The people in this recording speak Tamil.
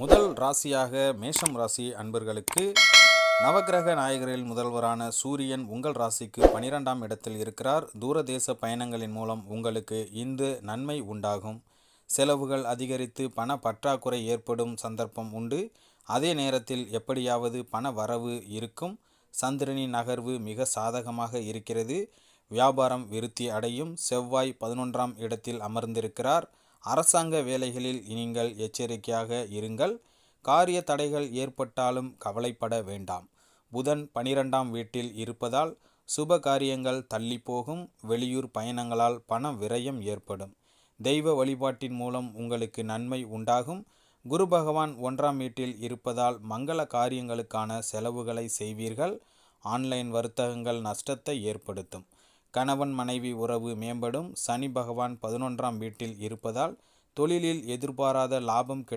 முதல் ராசியாக மேஷம் ராசி அன்பர்களுக்கு நவக்கிரக நாயகரில் முதல்வரான சூரியன் உங்கள் ராசிக்கு பனிரெண்டாம் இடத்தில் இருக்கிறார். தூரதேச பயணங்களின் மூலம் உங்களுக்கு இந்து நன்மை உண்டாகும். செலவுகள் அதிகரித்து பண பற்றாக்குறை ஏற்படும் சந்தர்ப்பம் உண்டு. அதே நேரத்தில் எப்படியாவது பண வரவு இருக்கும். சந்திரனின் நகர்வு மிக சாதகமாக இருக்கிறது. வியாபாரம் விருத்தி அடையும். செவ்வாய் பதினொன்றாம் இடத்தில் அமர்ந்திருக்கிறார். அரசாங்க வேலைகளில் நீங்கள் எச்சரிக்கையாக இருங்கள். காரிய தடைகள் ஏற்பட்டாலும் கவலைப்பட வேண்டாம். புதன் பனிரெண்டாம் வீட்டில் இருப்பதால் சுப காரியங்கள் தள்ளி போகும் வெளியூர் பயணங்களால் பண விரயம் ஏற்படும். தெய்வ வழிபாட்டின் மூலம் உங்களுக்கு நன்மை உண்டாகும். குரு பகவான் ஒன்றாம் வீட்டில் இருப்பதால் மங்கள காரியங்களுக்கான செலவுகளை செய்வீர்கள். ஆன்லைன் வர்த்தகங்கள் நஷ்டத்தை ஏற்படுத்தும். கணவன் மனைவி உறவு மேம்படும். சனி பகவான் பதினொன்றாம் வீட்டில் இருப்பதால் தொழிலில் எதிர்பாராத லாபம் கிடை